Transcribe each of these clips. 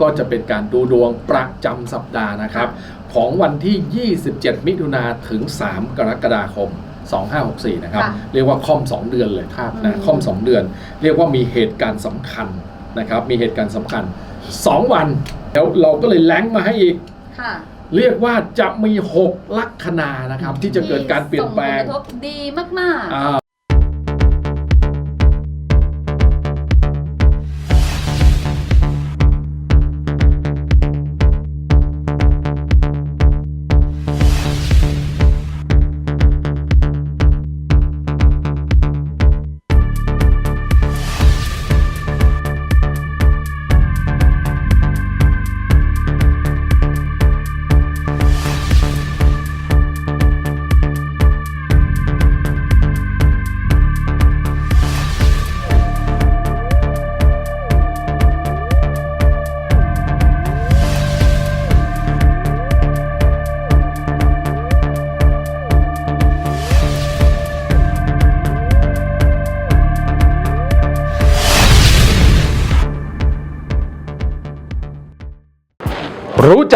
ก็จะเป็นการดูดวงประจำสัปดาห์นะครับ ของวันที่ 27 มิถุนาถึง 3 กรกฎาคม 2564 นะครับ ค่ะเรียกว่าค่อม 2 เดือนเลยครับนะค่อม 2 เดือน เรียกว่ามีเหตุการณ์สำคัญนะครับ มีเหตุการณ์สำคัญ 2 วัน แล้วเราก็เลยแล้งมาให้อีก ค่ะเรียกว่าจะมี 6 ลัคนานะครับ ที่จะเกิดการเปลี่ยนแปลง ส่ผกระทบดีมากอ่า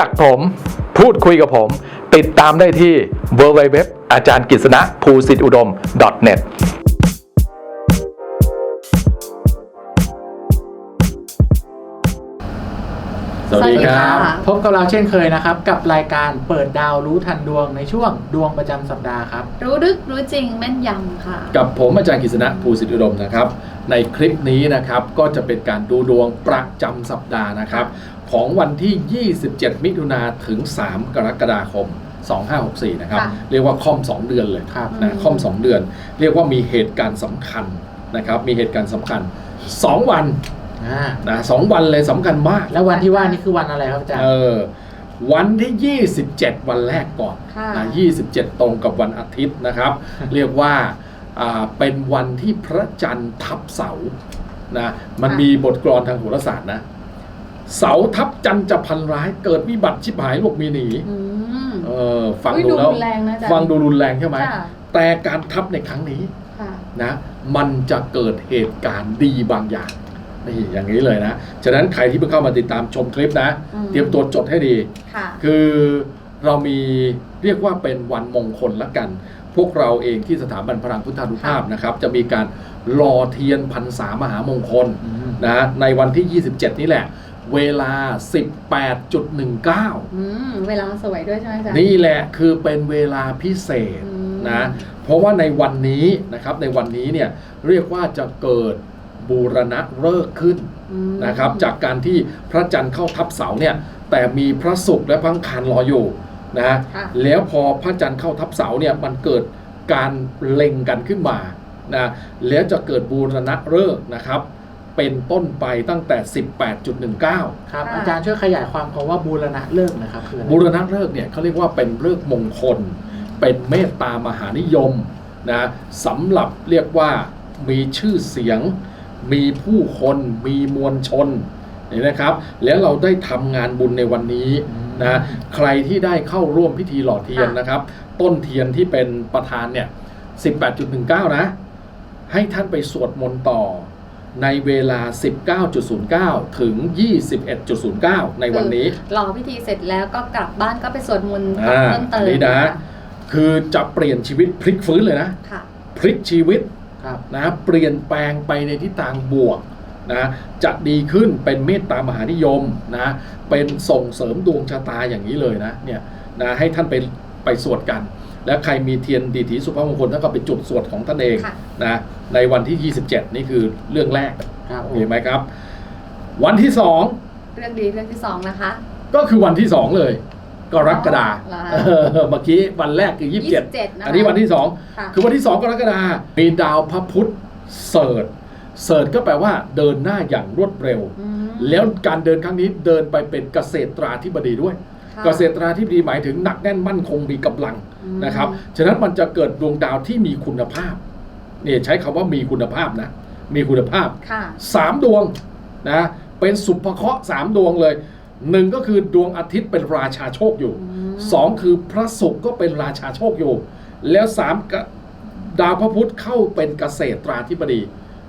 จักผม พูดคุยกับผม ติดตามได้ที่ www อาจารย์กิษณะภูสิทธิอุดม .net สวัสดีครับสวัสดีค่ะพบกับเราเช่นเคยนะครับ กับรายการเปิดดาวรู้ทันดวงในช่วงดวงประจำสัปดาห์ครับๆรู้ลึกรู้จริงแม่นยำค่ะ กับผมอาจารย์กฤษณะภูสิทธิอุดมนะครับ ในคลิปนี้นะครับก็จะเป็นการดูดวงประจำสัปดาห์นะครับ ของวันที่ 27 มิถุนาถึง 3 กรกฎาคม 2564 นะครับ ค่ะเรียกว่าค่อม 2 เดือนเลยครับนะค่อม 2 เดือน เรียกว่ามีเหตุการณ์สำคัญนะครับ มีเหตุการณ์สำคัญ 2 วันอ่านะสองวันเลยสำคัญมากแล้ววันที่ว่านี่คือวันอะไรครับอาจารย์เออวันที่ 27 วันแรกก่อน ค่ะ นะ27 ตรงกับวันอาทิตย์นะครับ เรียกว่าอ่าเป็นวันที่พระจันทร์ทับเสาร์นะมันค่ะ มีบทกลอนทางโหราศาสตร์นะ เสาทับจันทร์จะพันร้าย เกิดวิบัติชิบหายหลบมีหนีอืมเออฟังอุ๊ยดูแล้วรุนแรงนะอาจารย์ฟังดูรุนแรงใช่ไหมค่ะแต่การทับในครั้งนี้ค่ะ นะ มันจะเกิดเหตุการณ์ดีบางอย่างนี่อย่างนี้เลยนะฉะนั้นใครที่เพิ่งเข้ามาติดตามชมคลิปนะ อืม เตรียมตัวจดให้ดี ค่ะ คือเรามีเรียกว่าเป็นวันมงคลละกัน พวกเราเองที่สถาบันพลังพุทธานุภาพนะครับ จะมีการรอเทียนพรรษามหามงคลอืมนะในวันที่ 27 นี่แหละ เวลา 18.19 อืมเวลาสวยด้วยใช่ไหมอาจารย์นี่แหละคือเป็นเวลาพิเศษอืมนะ เพราะว่าในวันนี้นะครับ ในวันนี้เนี่ยเรียกว่าจะเกิดบูรณะเลิกษ์ขึ้นอืมนะครับ จากการที่พระจันทร์เข้าทับเสาเนี่ย แต่มีพระศุกร์และพระอังคารรออยู่นะ ค่ะ แล้วพอพระจันทร์เข้าทับเสาเนี่ยมันเกิดการเล็งกันขึ้นมานะ แล้วจะเกิดบูรณะเลิกษ์นะครับ เป็นต้นไปตั้งแต่ 18.19 ครับค่ะอาจารย์ช่วยขยายความคำว่าบูรณะเลิกษ์หนะครับคืออะไรบูรณะเลิกษ์เนี่ยเขาเรียกว่าเป็นเลิกษ์มงคล เป็นเมตตามหานิยมนะสำหรับเรียกว่ามีชื่อเสียง มีผู้คนมีมวลชนเห็นนะครับ แล้วเราได้ทำงานบุญในวันนี้นะใครที่ได้เข้าร่วมพิธีหล่อเทียนค่ะนะครับ ต้นเทียนที่เป็นประธานเนี่ย 18.19 นะ ให้ท่านไปสวดมนต์ต่อ ในเวลา 19.09 ถึง 21.09 ในวันนี้รอพิธีเสร็จแล้วก็กลับบ้านก็ไปสวดมนต์ต่ออ่าเพิ่มเติมนี่นะ คือจะเปลี่ยนชีวิตพลิกฟื้นเลยนะค่ะพลิกชีวิตครับนะเปลี่ยนแปลงไปในทิศทางบวกนะจะดีขึ้นเป็นเมตตามหานิยมนะเป็นส่งเสริมดวงชะตาอย่างนี้เลยนะเนี่ยนะให้ท่านไปไปสวดกัน และใครมีเทียนดีถีสุภาพมงคลท่านก็ไปจุดสวดของท่านเองค่ะ นะในวันที่ 27 นี่คือเรื่องแรกครับโอเคไหมครับ วันที่ เรื่องดีเรื่องที่สองนะคะ 2 ก็คือวันที่ 2 เลย กรกฎาเหรอคะ เออเมื่อกี้วันแรกคือ 27 27นะคะอันนี้วันที่ 2 ค่ะ คือวันที่ 2 กรกฎาคมมีดาวพระพุธเสิร์ชเสิร์ชก็แปลว่าเดินหน้าอย่างรวดเร็ว อืมแล้วการเดินครั้งนี้เดินไปเป็นเกษตราธิบดีด้วย ค่ะเกษตราธิบดีหมายถึงหนักแน่นมั่นคงมีกำลังอืม นะครับ ฉะนั้นมันจะเกิดดวงดาวที่มีคุณภาพนี่ใช้คำว่ามีคุณภาพนะ มีคุณภาพค่ะสามดวงนะ เป็นสุภเคราะห์สามดวงเลยหนึ่งก็คือดวงอาทิตย์เป็นราชาโชคอยู่อืมสองคือพระศุกร์ก็เป็นราชาโชคอยู่ แล้วสามกะดาวพระพุธเข้าเป็นเกษตราธิบดี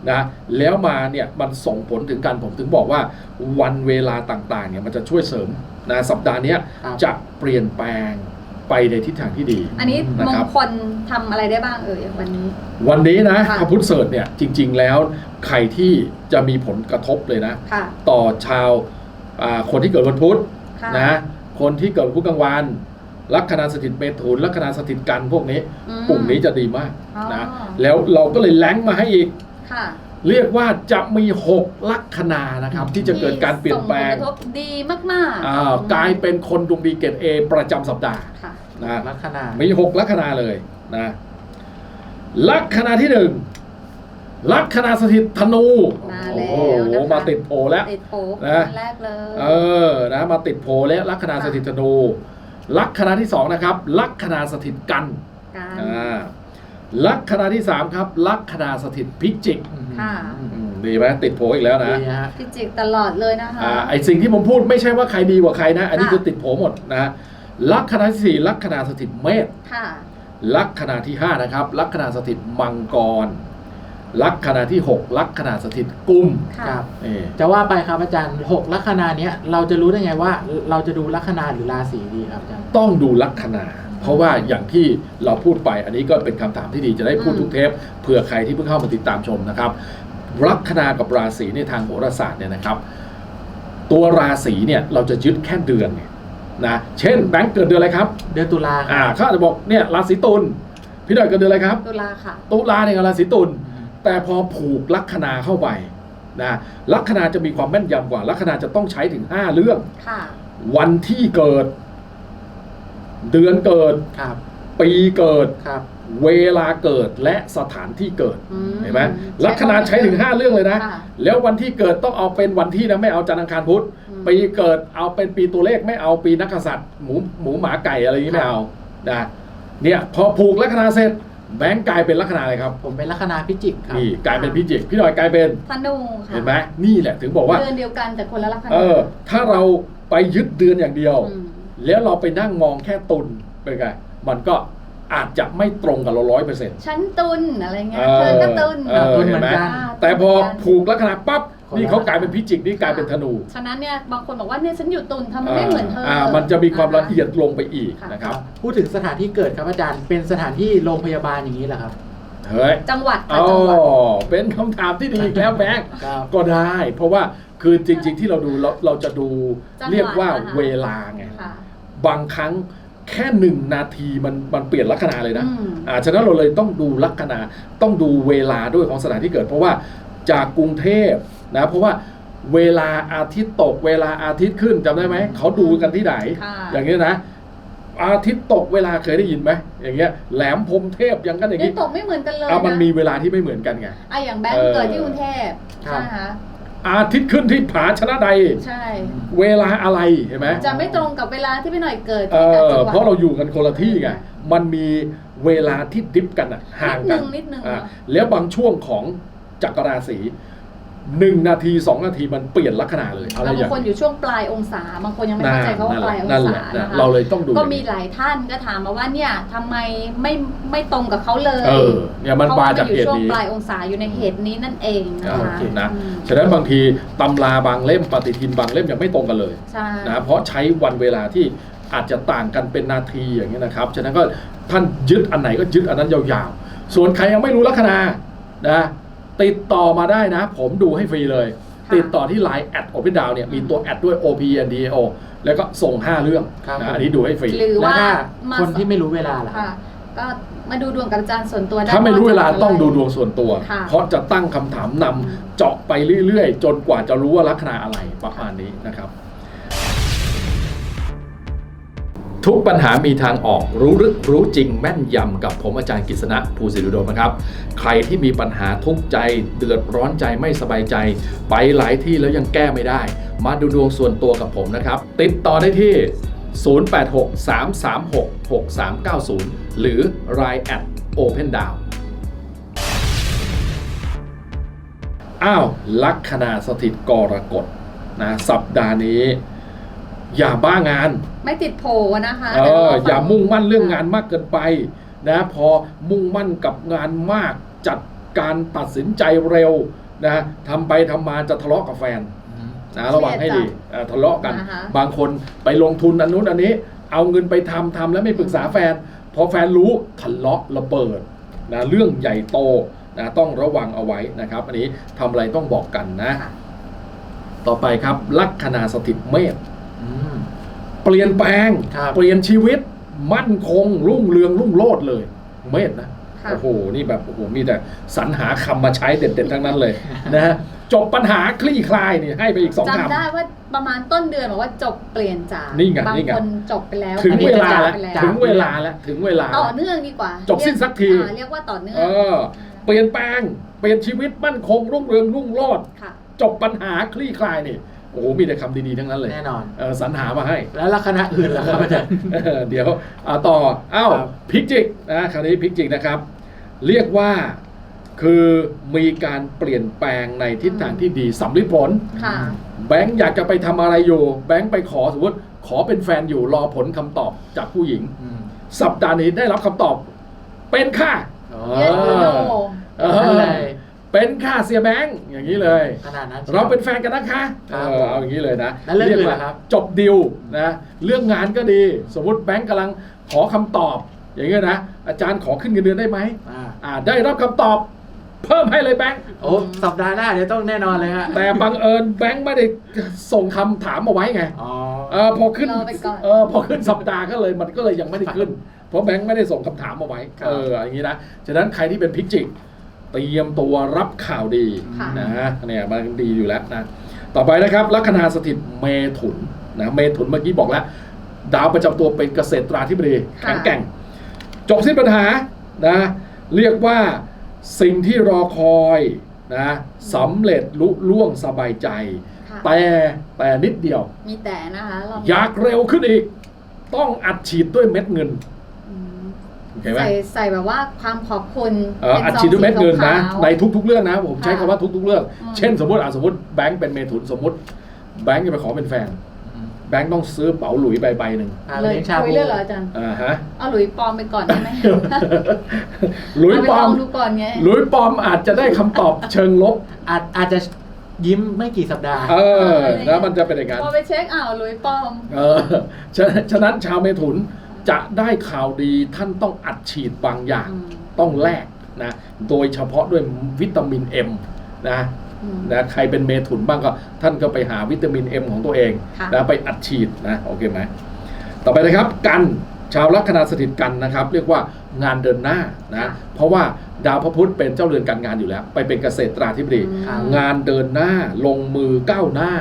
นะแล้วมาเนี่ยมันส่งผลถึงกันผมถึงบอกว่าวันเวลาต่างๆเนี่ยมันจะช่วยเสริมนะสัปดาห์เนี้ยครับจะเปลี่ยนแปลง ไปในทิศทางที่ดี อันนี้นะมงครับคลทำอะไรได้บ้างเอ่ยวันนี้ วันนี้นะค่ะพระพุทธเสดเนี่ยจริง ๆ แล้วใครที่จะมีผลกระทบเลยนะค่ะต่อชาวอ่าคนที่เกิดวันพุธค่ะนะคนที่เกิดวันพุธกลางวันลัคนาสถิตเมถุนลัคนาสถิตกันพวกนี้อืมกลุ่มนี้จะดีมากอ๋อนะแล้วเราก็เลยแล้งมาให้อีกค่ะ เรียกว่าจะมี 6 ลัคนานะครับ ที่จะเกิดการเปลี่ยนแปลงส่ผกระทบดีมากๆอ่ากลายเป็นคนดวงดีเกรดเอประจำสัปดาห์ค่ะ นะลัคนามี 6 ลัคนาเลยนะลัคนาที่หนึ่งลัคนาสถิตธนูมาแล้วโอ้โหนะคะ มาติดโผแล้ว ติดโป๊กนะ คนแรกเลยเออนะมาติดโพลและลัคนาสถิตธนูลัคนาที่สองนะครับลัคนาสถิตกัน การอ่า ลัคนาที่สามครับ ลัคนาสถิตพิจิกค่ะ อืมดีไหมติดโพลอีกแล้วนะ ดีฮะ พิจิกตลอดเลยนะคะ อ่าไอสิ่งที่ผมพูดไม่ใช่ว่าใครดีกว่าใครนะ อันนี้ค่ะ คือติดโผหมดนะลัคนาที่สี่ลัคนาสถิตเมษค่ะลัคนาที่ห้านะครับลัคนาสถิตมังกร ลัคนาที่หกลัคนาสถิตกุมค่ะ ครับ นี่จะว่าไปครับอาจารย์หกลัคนาเนี้ยเราจะรู้ได้ไงว่าเราจะดูลัคนาหรือราศีดีครับอาจารย์ต้องดูลัคนา เพราะว่าอย่างที่เราพูดไปอันนี้ก็เป็นคำถามที่ดีจะได้พูดอืมทุกเทปเผื่อใครที่เพิ่งเข้ามาติดตามชมนะครับ ลัคนากับราศีในทางโหราศาสตร์เนี่ยนะครับ ตัวราศีเนี่ยเราจะยึดแค่เดือนเนี่ยนะเช่นแบงค์เกิดเดือนอะไรครับ เดือนตุลาคอ่ารับเขาอาจจะบอกเนี่ยราศีตุลพี่หน่อยเกิดเดือนอะไรครับ ตุลาค่ะ ตุลาเนี่ยราศีตุลแต่พอผูกลัคนาเข้าไปนะลัคนาจะมีความแม่นยำกว่าลัคนาจะต้องใช้ถึง 5 เรื่องค่ะวันที่เกิด เดือนเกิดครับปีเกิดครับ เวลาเกิดและสถานที่เกิดอืมเห็นไหมลัคนาใช้ถึง 5 เรื่องเลยนะ ค่ะแล้ววันที่เกิดต้องเอาเป็นวันที่นะไม่เอาจันทร์อังคารพุธอืม ปีเกิดเอาเป็นปีตัวเลขไม่เอาปีนักกษัตริย์หมูหมูหมาไก่อะไรอย่างนี้ไม่เอานะเนี่ยพอผูกลัคนาเสร็จแบงค์กลายเป็นลัคนาอะไรครับผมเป็นลัคนาพิจิกครับ นี่กลายเป็นพิจิกพี่หน่อยกลายเป็นธนูค่ะเห็นไหมนี่แหละถึงบอกว่า เดือนเดียวกันแต่คนละลัคนา เออถ้าเราไปยึดเดือนอย่างเดียวม แล้วเราไปนั่งมองแค่ตุนเป็นไงมันก็อาจจะไม่ตรงกับเราร้อยเปอร์เซ็นต์ชั้นตุนอะไรเงี้ยเออเธอก็ตุนเออตุนเหมือนกันาแต่พอตุนเหมืนกันผูกลัคนาปั๊บคนละนี่เขากลายเป็นพิจิกนี่กลายเป็นธนู ฉะนั้นเนี่ยบางคนบอกว่าเนี่ยฉันอยู่ตุนทำไมไม่เหมือนเธออ่าอ่ามันจะมีความละเอียดลงไปอีกนะครับ พูดถึงสถานที่เกิดครับอาจารย์ เป็นสถานที่โรงพยาบาลอย่างนี้แหละครับ เฮ้ย จังหวัดอ๋ค่ะอจังหวัดเป็นคำถามที่ดีอีกแล้วแบงค์ครับก็ได้ เพราะว่าคือจริง ๆ ที่เราดูเราเราจะดูจังหวะเรียกว่านะคะเวลาไงค่ะ บางครั้งแค่หนึ่งนาทีมันมันเปลี่ยนลัคนาเลยนะอืมอ่าฉะนั้นเราเลยต้องดูลัคนาต้องดูเวลาด้วยของสถานที่เกิด เพราะว่าจากกรุงเทพนะเพราะว่าเวลาอาทิตย์ตก เวลาอาทิตย์ขึ้นจำได้ไหมเขาดูกันที่ไหนค่ะอย่างนี้ยนะอาทิตย์ตกเวลาเคยได้ยินไหมอย่างเงี้ยแหลมพรหมเทพอย่างกันอย่างนี่นี้ตกไม่เหมือนกันเลยเอามันนะมีเวลาที่ไม่เหมือนกันไงอะอย่างแบงเอค์อเกิดที่กรุงเทพครับใช่ไหมคะ อาทิตย์ขึ้นที่ผาชนะใด ใช่ เวลาอะไรเห็นไหมจะไม่ตรงกับเวลาที่พี่หน่อยเกิดเอที่ต่างอจังหวัด เพราะเราอยู่กันคนละที่ไงมันมีเวลาที่ดิฟกันอะห่างกันนิดนึงนิดนึงอะเนอะ แล้วบางช่วงของจักรราศี หนึ่งนาทีสองนาทีมันเปลี่ยนลัคนาเลยอะไรแล้วอบางย่างคนอยู่ช่วงปลายองศาบางคนยังไม่เข้าใจเขาว่าปลายองนั่นแหศาละนั่นแหละนะคะเราเลยต้องดูก็มีหลายท่านก็ถามมาว่าเนี่ยทำไมไม่ไม่ตรงกับเขาเลยเออเนี่ยมันเพราะมาว่าจากอยู่เหตุช่วงนี้ ปลายองศาอยู่ในเหตุนี้นั่นเองนะโอคะเคนะ อืมฉะนั้นบางทีตำราบางเล่มปฏิทินบางเล่มยังไม่ตรงกันเลยใช่ นะเพราะใช้วันเวลาที่อาจจะต่างกันเป็นนาทีอย่างนี้ยนะครับฉะนั้นก็ท่านยึดอันไหนก็ยึดอันนั้นยาวๆ ส่วนใครยังไม่รู้ลัคนานะ ติดต่อมาได้นะ ผมดูให้ฟรีเลย ติดต่อที่ Line แอดโอเปนดาวเนี่ยมีตัวแอดด้วย OP and DAO แล้วก็ส่ง 5 เรื่องครับนะอันนี้ดูให้ฟรี หรือแล้วว่าถ้ามาคนที่ไม่รู้เวลาล่ะ ค่ะ ก็มาดูดวงกับอาจารย์ส่วนตัวได้ถ้าไม่รู้เวลาจะต้องดูะไรดวงส่วนตัว ค่ะ เพราะจะตั้งคำถามนำเจาะไปเรื่อยๆ จนกว่าจะรู้ว่าลัคนาอะไรประมาณนี้นะครับ ทุกปัญหามีทางออกรู้ลึกรู้จริงแม่นยำกับผมอาจารย์กฤษณะภูสิริโดมนะครับ ใครที่มีปัญหาทุกข์ใจ เดือดร้อนใจไม่สบายใจ ไปหลายที่แล้วยังแก้ไม่ได้ มาดูดวงส่วนตัวกับผมนะครับ ติดต่อได้ที่ 0863366390 หรือ line at open down อ้าว ลัคนาสถิตกรกฎนะสัปดาห์นี้ อย่าบ้างานไม่ติดโผนะคะเอแต่อว่าอย่ามุ่งมั่นเรื่องงานมากเกินไปนะพอมุ่งมั่นกับงานมากจัดการตัดสินใจเร็วนะทำไปทำมาจะทะเลาะกับแฟนนะระวังให้ดีเอ่อทะเลาะกันนะคะบางคนไปลงทุนอันนู้นอันนี้ เอาเงินไปทำทำแล้วไม่ปรึกษาแฟน พอแฟนรู้ทะเลาะระเบิดนะเรื่องใหญ่โตนะต้องระวังเอาไว้นะครับ อันนี้ทำอะไรต้องบอกกันนะค่ะต่อไปครับลัคนาสถิตเมษอืม เปลี่ยนแปลง ครับเปลี่ยนชีวิต มั่นคง รุ่งเรืองรุ่งโรจน์เลย เมษนะค่ะ โอ้โหนี่แบบโอ้โหมีแต่สรรหาคำมาใช้เด็ดๆทั้งนั้นเลยนะฮะจบปัญหาคลี่คลายนี่ให้ไปอีกสองคำจำได้ว่าประมาณต้นเดือนบอกว่าจบเปลี่ยนจากนี่ไงบางนี่ไงคนจบไปแล้วถึงเวลาบแล้วงคนจบไปแล้วถึงเวลาแล้วถึงเวลา ต่อเนื่องดีกว่าจบสิ้นสักที อ่าเรียกว่าต่อเนื่องเออเปลี่ยนแปลง เปลี่ยนชีวิตมั่นคงรุ่งเรืองรุ่งโรจน์ค่ะ จบปัญหาคลี่คลายนี่ โอ้โหมีแต่คำดีๆทั้งนั้นเลยแน่นอน เออสรรหามาให้ แล้วลัคนาอื่นล่ะครับอาจารย์ เออเดี๋ยวเอาต่ออ้าวครับ พิจิกนะคราวนี้พิจิกนะครับ เรียกว่าคือมีการเปลี่ยนแปลงในทิศทางที่ดีสำลิดผล ค่ะ แบงค์อยากจะไปทำอะไรอยู่ แบงค์ไปขอสมมติขอเป็นแฟนอยู่รอผลคำตอบจากผู้หญิง อืมสัปดาห์นี้ได้รับคำตอบ เป็นค่าอ๋อเยสโนเอนั่นอเลย เป็นค่าเสียแบงค์อย่างนี้เลย ขนาดนั้น เราเป็นแฟนกันนะคะครัเอบอเอาอย่างนี้เลยนะแล้วเรื่องอื่นว่าล่ะครับ จบดิวนะเรื่องงานก็ดี สมมติแบงค์กำลังขอคำตอบ อย่างเงี้ยนะอาจารย์ขอขึ้นเงินเดือนได้ไหมอ่าอ่าได้รับคำตอบ เพิ่มให้เลยแบงค์โอ้สัปดาห์หน้าเดี๋ยวต้องแน่นอนเลยฮะแต่บังเอิญแบงค์ไม่ได้ส่งคำถามมาไว้ไง อ๋อ เออพอขึ้นรอไปก่อน เออพอขึ้นสัปดาห์ก็เลยมันก็เลยยังไม่ได้ขึ้น เพราะแบงค์ไม่ได้ส่งคำถามมาไว้ครับ เอออย่างนี้นะฉะนั้นใครที่เป็นพิจิก เตรียมตัวรับข่าวดีค่ะนะฮะเนี่ยมันดีอยู่แล้วนะต่อไปนะครับลัคนาสถิตเมถุนนะเมถุนเมื่อกี้บอกแล้ว ดาวประจำตัวเป็นเกษตราธิบดีค่ะ แข็งแกร่ง จบสิ้นปัญหานะเรียกว่าสิ่งที่รอคอยนะสำเร็จลุล่วงสบายใจ ค่ะแต่แต่นิดเดียว มีแต่นะคะรอบนี้อยากเร็วขึ้นอีก ต้องอัดฉีดด้วยเม็ดเงินอืม โอเคไหมใส่ใส่แบบว่าความขอบคุณเออป็นอัดซงฉีดด้วยเม็ดเงินนะสีขาวๆในทุกๆเรื่องนะ ผมใช้ค่ะคำว่าทุกๆเรื่องอืมเช่น สมมติอะสมมติแบงค์เป็นเมถุนสมมติแบงค์จะไปขอเป็นแฟนอืมแบงค์ต้องซื้อเป๋าหลุยใบใบหนึ่งพาไปเลยเลี้ยงชาคุยบูเรื่องเหรออาจารย์อ่าฮะ เอาหลุยปลอมไปก่อนได้ไหมหลุยเอาไปปลอลมองดูก่อนไง หลุยปลอมอาจจะได้คำตอบเชิงลบ อาจอาจจะยิ้มไม่กี่สัปดาห์ เออ แล้วมันจะเป็นอย่างนั้น พอไปเช็คอ้าวหลุยปลอม เออฉะฉะนั้นชาวเมถุน จะได้ข่าวดีท่านต้องอัดฉีดบางอย่างอืมต้องแลกนะโดยเฉพาะด้วยวิตามินเอ็มนะอืมนะใครเป็นเมถุนบ้างก็ท่านก็ไปหาวิตามินเอ็มของตัวเองค่ะนะไปอัดฉีดนะโอเคไหมต่อไปนะครับกันชาวลัคนาสถิตกันนะครับ เรียกว่างานเดินหน้านะเพราะว่าดาวพระพุธเป็นเจ้าเรือนการงานอยู่แล้ว ไปเป็นเกษตราธิบดีอืมครับงานเดินหน้าลงมือก้าวหน้า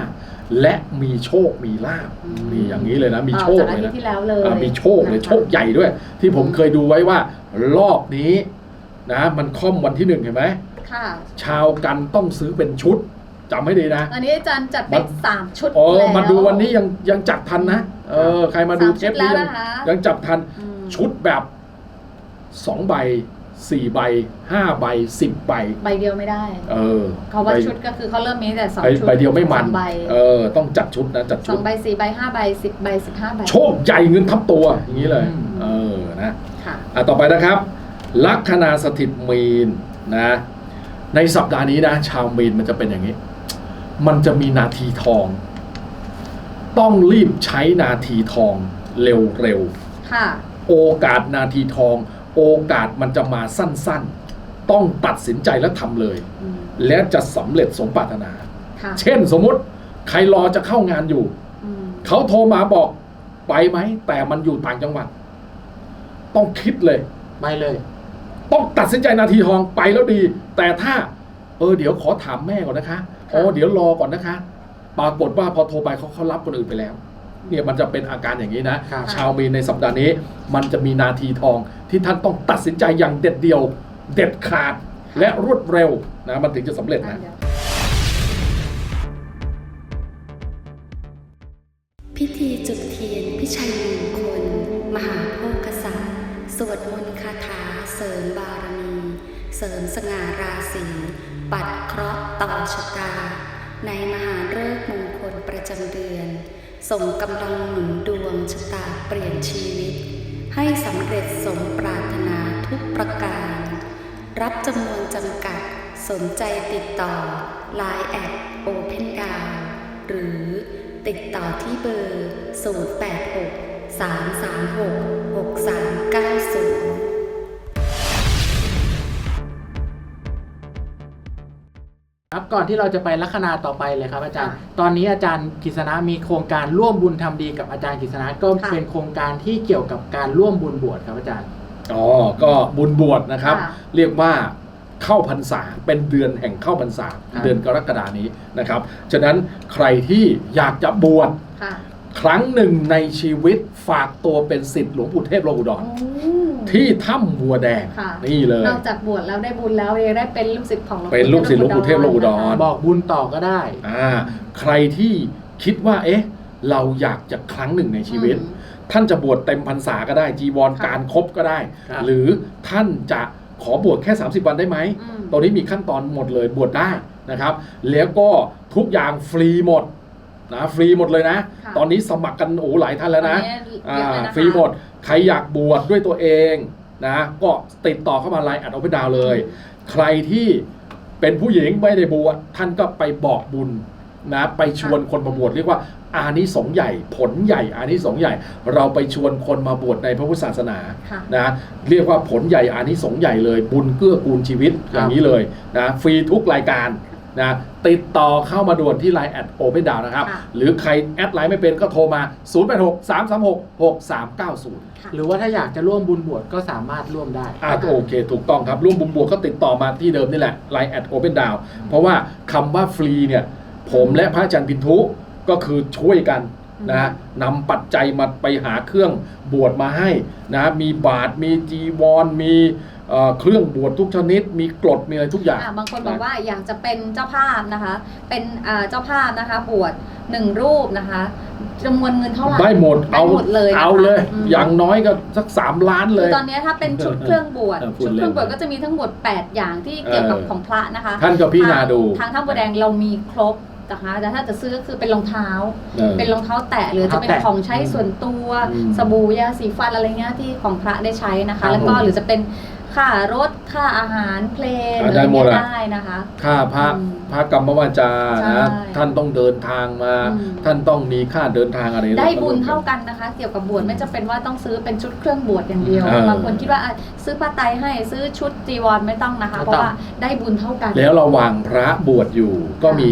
และมีโชคมีลาบอืมนี่อย่างนี้เลยนะ มีโชคต่อจากเลยอาทิตนะย์ที่แล้วเลยอ่ามีโชคเลยนะคะโชคใหญ่ด้วย ที่ผมเคยดูไว้ว่ารอบนี้นะมันค่อมวันที่หนึ่งเห็นไหมค่ะชาวกันต้องซื้อเป็นชุดจำให้ดีนะ อันนี้อาจารย์จัดไปมันสามชุดโอ้แล้วมาดูวันนี้ยังยังจับทันนะ เออ ใครมาดูสามเทชุปดแล้นี้วยังนะคะยังจับทันอืมชุดแบบสองใบ สี่ใบห้าใบสิบใบ ใบเดียวไม่ได้ เออเขาว่าใบชุดก็คือเขาเริ่มมีแต่สองใบชุดใบเดียวไม่มันสองใบเออต้องจัดชุดนะจัดสชุอดงใบสี่ใบห้าใบสิบใบสิบห้าใบโชคใหญ่เงินทับตัวอย่างนี้เลยอืม เออนะค่ะ อะต่อไปนะครับ ลัคนาสถิตมีนนะในสัปดาห์นี้นะชาวมีนมันจะเป็นอย่างนี้ มันจะมีนาทีทอง ต้องรีบใช้นาทีทองเร็วค่ะๆโอกาสนาทีทอง โอกาสมันจะมาสั้นๆ ต้องตัดสินใจและทำเลย อืมและจะสำเร็จสมปรารถนา ค่ะเช่นสมมุติใครรอจะเข้างานอยู่ อืมเขาโทรมาบอกไปไหม แต่มันอยู่ต่างจังหวัด ต้องคิดเลย ไปเลย ต้องตัดสินใจนาทีทองไปแล้วดี แต่ถ้า เออเดี๋ยวขอถามแม่ก่อนนะคะอ๋อเดี๋ยวรอก่อนนะคะ ปรากฏว่าพอโทรไปเขาเขารับคนอื่นไปแล้ว เนี่ยมันจะเป็นอาการอย่างนี้นะ ครับ ชาวมีนในสัปดาห์นี้ มันจะมีนาทีทอง ที่ท่านต้องตัดสินใจอย่างเด็ดเดียว เด็ดขาดและรวดเร็วนะมันถึงจะสำเร็จอะนะเดี๋ยวพิธีจุดเทียนพิชัยมงคล มหาโภคศาสตร์สวดมนต์คาถาเสริมบารมี เสริมสง่าราศีปัดเคราะห์ต่อชะตา ในมหาฤกษ์มงคลประจำเดือน ส่งกำลังหนุนดวงชะตาเปลี่ยนชีวิต ให้สำเร็จสมปรารถนาทุกประการ รับจำนวนจำกัด สนใจติดต่อ Line แอด Open d o w n หรือติดต่อที่เบอร์ 086 336 6390 ครับก่อนที่เราจะไปลัคนาต่อไปเลยครับ อาจารย์ค่ะตอนนี้อาจารย์กฤษณะมีโครงการร่วมบุญทำดีกับอาจารย์กฤษณะก็ค่ะเป็นโครงการที่เกี่ยวกับการร่วมบุญบวชครับอาจารย์อ๋อก็บุญบวชนะครับค่ะเรียกว่าเข้าพรรษาเป็นเดือนแห่งเข้าพรรษาครับเดือนกรกฎานี้นะครับฉะนั้นใครที่อยากจะบวช ค่ะครั้งหนึ่งในชีวิตฝากตัวเป็นสิทธิ์หลวงปู่เทพโลกุดรที่ถ้ำบัวแดงค่ะ นี่เลยนอกจากบวชแล้วได้บุญแล้วยังได้เป็นลูกศิษย์ของหลวงเป็นลูกศิษย์หลวงปู่เทพโลกุดรนะคะบอกบุญต่อก็ได้อ่าใครที่คิดว่าเอ๊ะ เราอยากจะครั้งหนึ่งในชีวิตอืมท่านจะบวชเต็มพรรษาก็ได้ จีวรค่ะการครบก็ได้ครับหรือท่านจะขอบวชแค่ 30 วันได้ไหมอืมตรงนี้มีขั้นตอนหมดเลยบวชได้นะครับ แล้วก็ทุกอย่างฟรีหมด นะฟรีหมดเลยนะค่ะตอนนี้สมัครกันโอ้หลายท่านแล้วนะตอเยอ่าเยอะเลยนะคะฟรีหมด ใครอยากบวชด้วยตัวเองนะก็ติดต่อเข้ามาไลน์อัดโอเปดาวเลย ใครที่เป็นผู้หญิงไม่ได้บวชท่านก็ไปบอกบุญนะไปชวนคนมาบวชเรียกว่าอานิสงส์ใหญ่ผลใหญ่อานิสงส์ใหญ่ เราไปชวนคนมาบวชในพระพุทธศาสนาค่ะนะเรียกว่าผลใหญ่อานิสงส์ใหญ่เลย บุญเกื้อกูลชีวิตครับอย่างนี้เลยนะฟรีทุกรายการ นะติดต่อเข้ามาด่วนที่ Line แอดโอเปนดาวนะครับ ค่ะ หรือใครแอดไลน์ไม่เป็นก็โทรมา 086 336 6390ค่ะหรือว่าถ้าอยากจะร่วมบุญบวชก็สามารถร่วมได้ อ่าโอเค ถูกต้องครับ ร่วมบุญบวกก็ติดต่อมาที่เดิมนี่แหละ Line แอดโอเปนดาวเพราะว่าคำว่าฟรีเนี่ย ผมและพระอาจารย์พินทุก็คือช่วยกันนะนำปัจจัยมาไปหาเครื่องบวชมาให้นะมีบาทมีจีวร มี เอ่อเครื่องบวชทุกชนิด มีกรดมีอะไรทุกอย่างอะบางคนบอกว่าอยากจะเป็นเจ้าภาพนะคะ เป็นอ่าเจ้าภาพนะคะ บวชหนึ่งรูปนะคะจำนวนเงินเท่าไหร่ได้หมดได้หมดเลยนะคะเอาเลยมอย่างน้อยก็สักสามล้านเลคือยตอนนี้ถ้าเป็นชุดเครื่องบวชเออพูดชุดเล่นเครื่องบวชก็จะมีทั้งหมด 8 อย่างที่เกี่ยวกับเออของพระนะคะ ท่านก็พิจารณาดู ทางท่าบัวแดงเรามีครบนะคะแต่ถ้าจะซื้อก็คือเป็นรองเท้าเออเป็นรองเท้าแตะหรือจะเป็นรองเท้าแตะของใช้ส่วนตัวอืมสบู่ยาสีฟันอะไรเงี้ยที่ของพระได้ใช้นะครัคะบแล้วก็ผมหรือจะเป็น ค่ารถค่าอาหารเพลงอะอะไรได้หมดเงี้ยอะ ได้นะคะ ค่าพระอืมพระกรรมวาจาใช่นะท่านต้องเดินทางมา อืม ท่านต้องมีค่าเดินทางอะไรได้รก็บุญรวมกันเท่ากันนะคะ เกี่ยวกับบวชไม่จำเป็นว่าต้องซื้อเป็นชุดเครื่องบวชอย่างเดียวเออบางคนคิดว่าอะซื้อผ้าไตรให้ซื้อชุดจีวรไม่ต้องนะคะ ไม่เพต้อง ราะว่าได้บุญเท่ากัน แล้วระหว่างพระบวชอยู่ก็ค่ะมี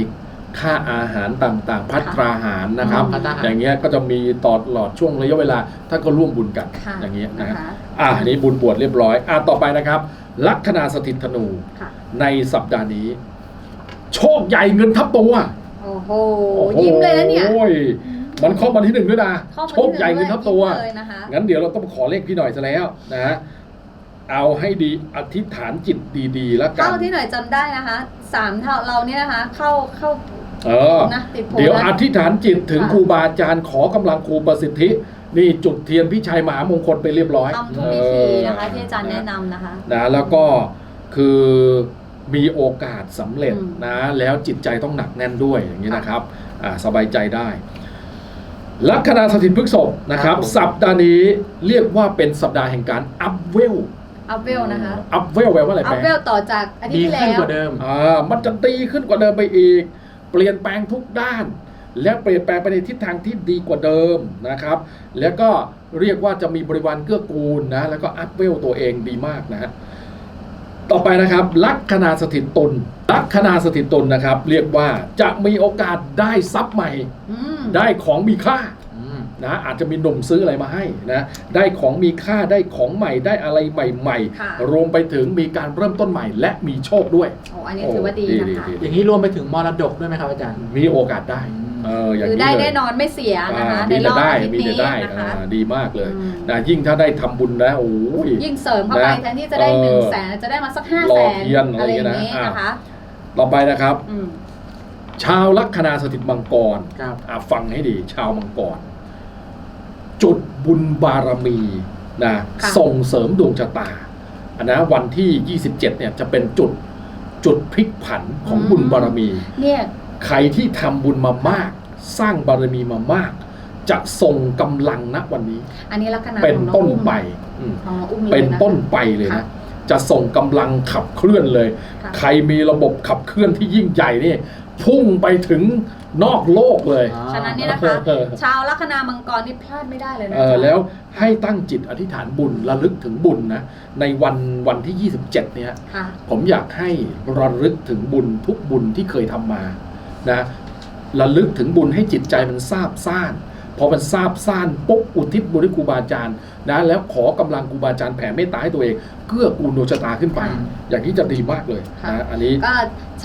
ค่าอาหารต่างๆ พัตราหารนะครับภัตราหาร อย่างเงี้ยก็จะมีตลอดช่วงระยะเวลาท่านก็ร่วมบุญกันค่ะอย่างเงี้ยนะนะฮะคะ อะอันนี้บุญบวชเรียบร้อย อะต่อไปนะครับ ลัคนาสถิตธนู ค่ะ ในสัปดาห์นี้ โชคใหญ่เงินทับตัวโอ้โห ยิ้มเลยนะเนี่ยโอ้ยมันเข้ามาที่หนึ่งด้วยนะเข้ามาโชคใหญ่เงินทับตัว ยิ้มเลยนะคะ งั้นเดี๋ยวเราต้องขอเลขพี่หน่อยซะแล้วนะเอาให้ดีอธิษฐานจิตดีๆแล้วกัเข้าน ที่หน่อยจำได้นะคะสามเท่าเราเนี่ยนะคะ เข้าเข้าเออ นะติดโพลเดี๋ยวนะอธิษฐานจิตถึงค่ะ ครูบาอาจารย์ขอกำลังครูประสิทธิ นี่จุดเทียนพี่ชัยมหามงคลไปเรียบร้อยทำทุกวิธีนะคะที่อาจารย์แนะนำนะคะนะแล้วก็คือมีโอกาสสำเร็จอืมนะแล้วจิตใจต้องหนักแน่นด้วยอย่างนี้ค่ะนะครับอ่าสบายใจได้ ลัคนาสถิตพฤกษภนะครับครับผมสัปดาห์นี้เรียกว่าเป็นสัปดาห์แห่งการอัพเวลอัพเวลนะคะอัพเวลแปลว่าอะไรอัพแปเวลลต่อจากอาทิตดีย์ที่ขึ้นแล้วกว่าเดิมอ่ามันจะตีขึ้นกว่าเดิมไปอีก เปลี่ยนแปลงทุกด้าน และเปลี่ยนแปลงไปในทิศทางที่ดีกว่าเดิมนะครับ แล้วก็เรียกว่าจะมีบริวารเกื้อกูลนะแล้วก็อัพเวลตัวเองดีมากนะฮะต่อไปนะครับ ลัคนาสถิตตนลัคนาสถิตตนนะครับ เรียกว่าจะมีโอกาสได้ทรัพย์ใหม่อืมได้ของมีค่าอืมนะอาจจะมีหนุ่มซื้ออะไรมาให้นะได้ของมีค่าได้ของใหม่ได้อะไรใหม่ค่ะๆรวมไปถึงมีการเริ่มต้นใหม่ และมีโชคด้วยโอ้อันนี้ถือว่าดีนะคะอย่างนี้รวมไปถึงมรดกด้วยไหมครับอาจารย์ มีโอกาสได้ เอออย่างคือนี้ได้เลย แน่นอนไม่เสียนะคะอ่าในมีรแต่อบได้อาทิตย์มีแต่นี้ได้นะคะ อ่าดีมากเลยอืม นะยิ่งถ้าได้ทำบุญนะโอ้ย ยิ่งเสริมเข้าไปนะแทนที่จะได้เออหนึ่งแสนจะได้มาสักห้ารอแสนเทียนอะไรอะไรอย่างอย่างเงี้นี้ยนะ นะคะต่อไปนะครับ อืมชาวลัคนาสถิตมังกรครับอะฟังให้ดี ชาวมังกร จุดบุญบารมีนะค่ะส่งเสริมดวงชะตาอันนะวันที่ 27 เนี่ยจะเป็นจุดจุดพลิกผันของบุญบารมี เนี่ย ใครที่ทำบุญมามาก สร้างบารมีมามาก จะส่งกำลังณวันนี้ อันนี้ลักษณะเป็นของน้องต้นอุ้มไปอืมของน้องอุ้มเลยเป็นนะต้นไปเลยค่ะนะจะส่งกำลังขับเคลื่อนเลยค่ะใครมีระบบขับเคลื่อนที่ยิ่งใหญ่นี่พุ่งไปถึงนอกโลกเลยอ่าฉะนั้นนี่นะคะ ชาวลัคนามังกรนี่พลาดไม่ได้เลยนะเออจ๊ะแล้วให้ตั้งจิตอธิษฐานบุญระลึกถึงบุญนะ ในวันวันที่ 27 เนี่ยค่ะผมอยากให้ระลึกถึงบุญทุกบุญที่เคยทำมา นะระลึกถึงบุญให้จิตใจมันซาบซ่านพอมันซาบซ่านปุ๊บอุทิศบุญให้ครูบาอาจารย์นะแล้วขอกำลังครูบาอาจารย์แผ่เมตตาให้ตัวเองเกื้อกูลดวงชะตาขึ้นไปค่ะอย่างนี้จะดีมากเลยค่ะนะอันนี้ก็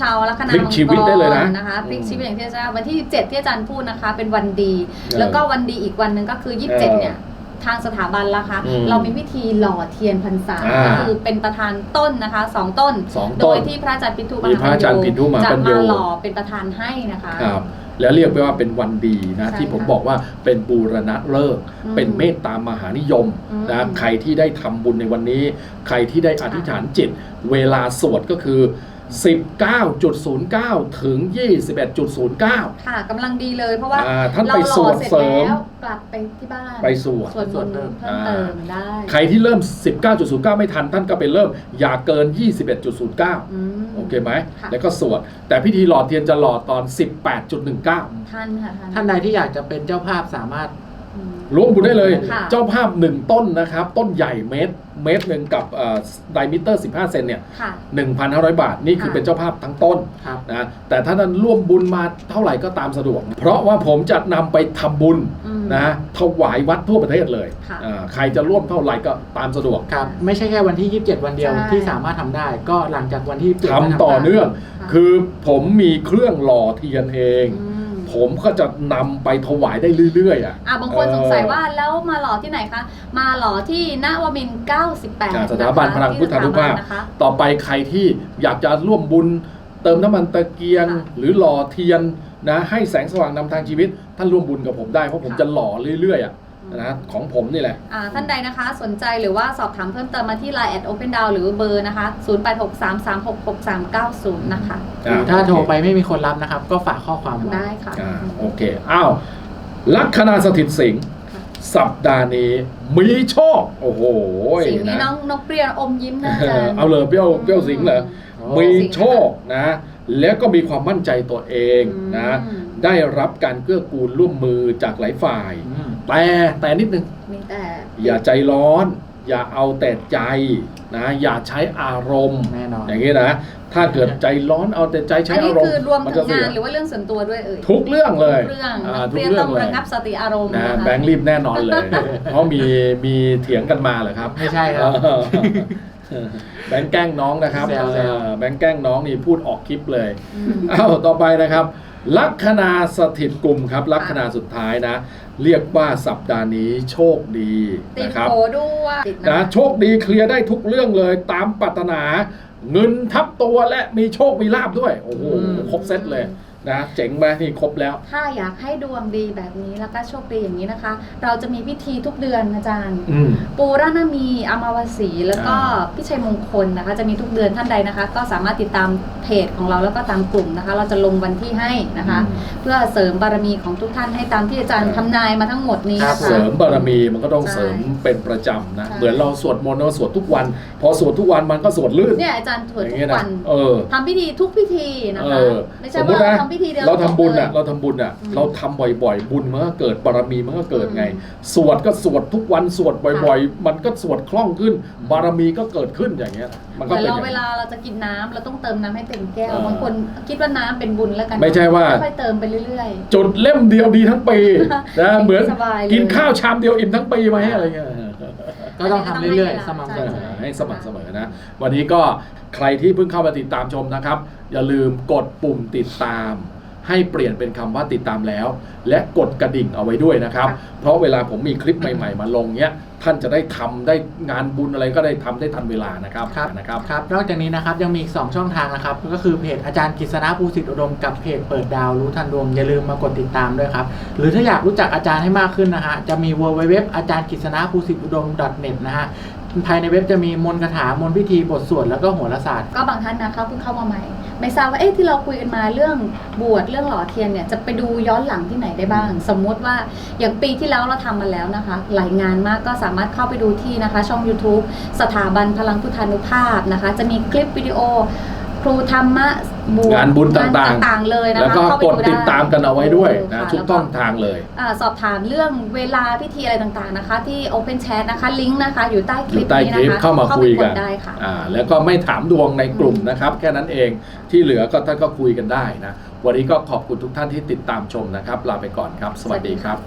ชาวลัคนาพลิกชีวิตได้เลยนะมังกรนะคะพลิกชีวิตอย่างที่อาจารย์วันที่27ที่อาจารย์พูดนะคะ เป็นวันดี แล้วก็วันดีอีกวันหนึ่งก็คือ 27 เนี่ย ทางสถาบันละคะอืมเรามีพิธีหล่อเทียนพรรษาอ่าก็คือเป็นประธานต้นนะคะสองต้น สองโดต้นยที่พระอาจารย์ปิทุมีพระอาจารย์ปิทุมหาจะปัญโย มาหล่อเป็นประธานให้นะคะ ครับแล้วเรียกไปว่าเป็นวันดีนะใช่ที่ผมค่ะบอกว่าเป็นบูรณะเลิกษ์อืมเป็นเมตตามหานิยมอืมนะใครที่ได้ทำบุญในวันนี้ ใครที่ได้อธิษฐานจิต เวลาสวดก็คือ 19.09 ถึง 21.09 ค่ะกำลังดีเลยเพราะว่าอ่าท่านเราไปหสล่อวดเสร็จเสริมแล้วกลับไปที่บ้านไปสวด สวดมนต์เพิ่มเติมได้ใครที่เริ่ม 19.09 ไม่ทัน ท่านก็ไปเริ่ม อย่าเกิน 21.09 อืม โอเคไหม ค่ะ แล้วก็สวด แต่พิธีหลอดเทียนจะหลอดตอน 18.19 ท่านค่ะท่านใดที่อยากจะเป็นเจ้าภาพสามารถ อืม ร่วมบุญได้เลย ค่ะ เจ้าภาพหนึ่งต้นนะครับ ต้นใหญ่เมตร เมตรหนึ่งกับไดมิเตอร์ 15 เซนเนี่ยค่ะ1,500 บาท นี่คือค่ะเป็นเจ้าภาพทั้งต้นครับนะแต่ถ้านั้นร่วมบุญมาเท่าไหร่ก็ตามสะดวก เพราะว่าผมจะนำไปทำบุญอืมนะถวายวัดทั่วประเทศเลยค่ะอ่าใครจะร่วมเท่าไหร่ก็ตามสะดวกครับไม่ใช่แค่วันที่ 27 วันเดียวใช่ที่สามารถทำได้ ก็หลังจากวันที่27ทำต่อเนื่องค่ะคือผมมีเครื่องหล่อเทียนเองอืม ผมก็จะนำไปถวายได้เรื่อยๆอะ อะบางคนเออสงสัยว่าแล้วมาหล่อที่ไหนคะ มาหล่อที่นวมินทร์98จากสถาบันพลังพุทธานุภาพที่สถบันนะคะ ต่อไปใครที่อยากจะร่วมบุญ เติมน้ำมันตะเกียง ค่ะหรือหล่อเทียนนะให้แสงสว่างนำทางชีวิต ท่านร่วมบุญกับผมได้ เพราะผมค่ะ จะหล่อเรื่อยๆอะ นะของผมนี่แหละ อ่าท่านใดนะคะสนใจหรือว่าสอบถามเพิ่มเติมมาที่ Line แอด Open Down หรือเบอร์นะคะ 0863366390 นะคะ หรือถ้าโทรไปไม่มีคนรับนะครับ ก็ฝากข้อความไว้ได้ค่ะ อ่าโอเค อ้าว ลัคนาสถิตสิงห์ค่ะสัปดาห์นี้มีโชค โอ้โหสิ่งนี้นะน้องนกเปรี้ยวอมยิ้มนะอาจารย์ เอาเลยเปรี้ยวเปรี้ยวสิงห์เหรอโอ้มีโชคนะ แล้วก็มีความมั่นใจตัวเองนะ อืม ได้รับการเกื้อกูลร่วมมือจากหลายฝ่าย อืม แต่แต่นิดนึง มีแต่อย่าใจร้อน อย่าเอาแต่ใจนะ อย่าใช้อารมณ์ แน่นอน อย่างนี้นะ ถ้าเกิดใจร้อนเอาแต่ใจใช้อันนี้อารมคือณ์รวมมันถึจะงเสีงายนหรือว่าเรื่องส่วนตัวด้วยเอ่ยทุกเรื่องเลยทุกเรื่องอ่านักทุกเรียนเรื่อต้องงเลยระงับสติอารมณ์นะนะคะแบงค์รีบแน่นอนเลย เพราะมีมีเถียงกันมาเหรอครับ ไม่ใช่ครับ เออแบงค์แกล้งน้องนะครับแซวๆ เออแบงค์แกล้งน้องนี่พูดออกคลิปเลย อืมอ้าวต่อไปนะครับ ลัคนาสถิตกลุ่มครับ ลัคนาสุดท้ายนะ เรียกว่าสัปดาห์นี้โชคดีติดนะครับโผด้วยติดนะโชคดีเคลียร์ได้ทุกเรื่องเลยตามปรารถนา เงินทับตัวและมีโชคมีลาบด้วย โอ้โหอืม ครบเซตเลย นะเจ๋งไหมนี่ครบแล้ว ถ้าอยากให้ดวงดีแบบนี้แล้วก็โชคดีอย่างนี้นะคะ เราจะมีพิธีทุกเดือนอาจารย์ อืม ปูรณมีอมาวสี แล้วก็อ่า พิชัยมงคลนะคะ จะมีทุกเดือนท่านใดนะคะ ก็สามารถติดตามเพจของเราแล้วก็ตามกลุ่มนะคะ เราจะลงวันที่ให้นะคะ เพื่อเสริมบารมีของทุกท่านให้ตามที่อาจารย์ทำนายมาทั้งหมดนี้ครับนะเสริคะมบารมีมันก็ต้องใช่เสริมเป็นประจำนะใช่ เหมือนเราสวดมนต์เราสวดทุกวัน พอสวดทุกวันมันก็สวดลื่นเนี่ยอาจารย์ถวดอย่างทุเงี้ยกนะวันเออ ทำพิธีทุกพิธีนะเอคะ อไม่ใช่สมมุว่าตินะเราทำพิธีเดียวเราทำบุญอะจเราทำบุญอะอืมเราทำบ่อยๆ บุญมันก็เกิดบารมีมันก็เกิดไงอืมสวดก็สวดทุกวันสวดบ่อยๆ มันก็สวดคล่องขึ้นอืมบารมีก็เกิดขึ้นอย่างเงี้ย มันเหก็มือนเป็นอเราย่างเวนี้ลาเราจะกินน้ำเราต้องเติมน้ำให้เต็มแก้วเออบางคนคิดว่าน้ำเป็นบุญแล้วกันไม่ใช่ว่า ค่อยๆเติมไปเรื่อยจุดเล่มเดียวดีทั้งปีนะ เหมือนสบายเลย กินข้าวชามเดียวอิ่มทั้งปีไหมอะไรเงี้ย ก็ต้องทำเรื่อยๆ สม่ำเสมใช่อให้สม่ำเสมอนะ วันนี้ก็ใครที่เพิ่งเข้ามาติดตามชมนะครับ อย่าลืมกดปุ่มติดตาม ให้เปลี่ยนเป็นคำว่าติดตามแล้ว และกดกระดิ่งเอาไว้ด้วยนะครับ เพราะเวลาผมมีคลิปใหม่ ๆ มาลงเนี้ยท่านจะได้ทำได้งานบุญอะไรก็ได้ทำได้ทันเวลานะครับครับนะครับครับนอกจากนี้นะครับยังมีอีก 2 ช่องทางนะครับ ก็คือเพจอาจารย์กฤษณะภูสิทธิอุดมกับเพจเปิดดาวรู้ทันดวงอย่าลืมมากดติดตามด้วยครับ หรือถ้าอยากรู้จักอาจารย์ให้มากขึ้นนะฮะจะมี w w w อาจารย์กฤษณะภูสิทธิอุดม .net นะฮะภายในเว็บจะมีมนต์คาถามนต์พิธีบทสวดแล้วก็โหราศาสตร์ๆก็บางท่านนะคะเพิ่งเข้ามาใหม่ ไม่ทราบว่าเอ๊ะที่เราคุยกันมาเรื่องบวชเรื่องหล่อเทียนเนี่ยจะไปดูย้อนหลังที่ไหนได้บ้าง สมมุติว่าอย่างปีที่แล้วเราทำมาแล้วนะคะ หลายงานมากก็สามารถเข้าไปดูที่นะคะ ช่อง YouTube สถาบันพลังพุทธานุภาพนะคะ จะมีคลิปวิดีโอ รูธรรมะบวชงานบุญต่างๆงนต่างๆ เลยนะคะแล้วก็เข้าไปกดติดตามกันเอาไว้ด้วยเอนะอค่ะทุกแล้วต้องทางเลย อ่าสอบถามเรื่องเวลาพิธีอะไรต่างๆนะคะ ที่ Open Chat นะคะลิงก์นะคะ อยู่ใต้คอลิปยู่ใต้นี้คลิปนะคะเข้ามาคุยกันดได้ค่ะ อ่าแล้วก็ไม่ถามดวงในกลุ่มนะครับ แค่นั้นเองที่เหลือก็ท่านก็คุยกันได้นะ วันนี้ก็ขอบคุณทุกท่านที่ติดตามชมนะครับ ลาไปก่อนครับ สวัสดีครับ